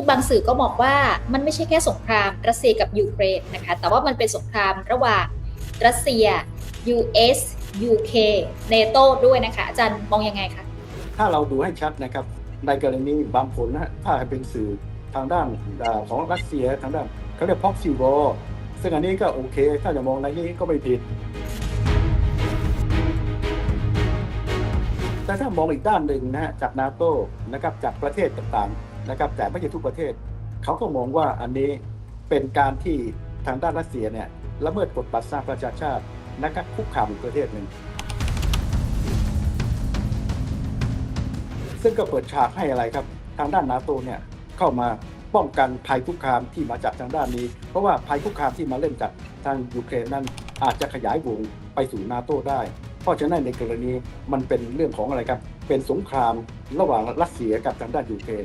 คือบางสื่อก็บอกว่ามันไม่ใช่แค่สงครามรัสเซียกับยูเครนนะคะ แต่ว่ามันเป็นสงครามระหว่างรัสเซีย US UK เนโตด้วยนะคะ อาจารย์มองยังไงคะ ถ้าเราดูให้ชัดนะครับ ในกรณีบางคนนะถ้าเป็นสื่อทางด้านของรัสเซียทางด้านเขาเรียกพ็อกซิวอซึ่งอันนี้ก็โอเค ถ้าจะมองในนี้ก็ไม่ผิด แต่ถ้ามองอีกด้านหนึ่งนะฮะจากนาโตนะครับจากประเทศต่างๆ นะครับแต่ไม่ใช่ทุกประเทศ เขาก็มองว่าอันนี้เป็นการที่ทางด้านรัสเซียเนี่ยละเมิดกฎบัตรสหประชาชาตินะครับคุกคามอีกประเทศหนึ่งซึ่งก็เปิดฉากให้อะไรครับ ทางด้านนาโตเนี่ยเข้ามาป้องกันภัยคุกคามที่มาจากทางด้านนี้ เพราะว่าภัยคุกคามที่มาเล่นจากทางยูเครนนั้นอาจจะขยายวงไปสู่นาโตได้ เพราะฉะนั้นในกรณีมันเป็นเรื่องของอะไรครับ เป็นสงครามระหว่างรัสเซียกับทางด้านยูเครน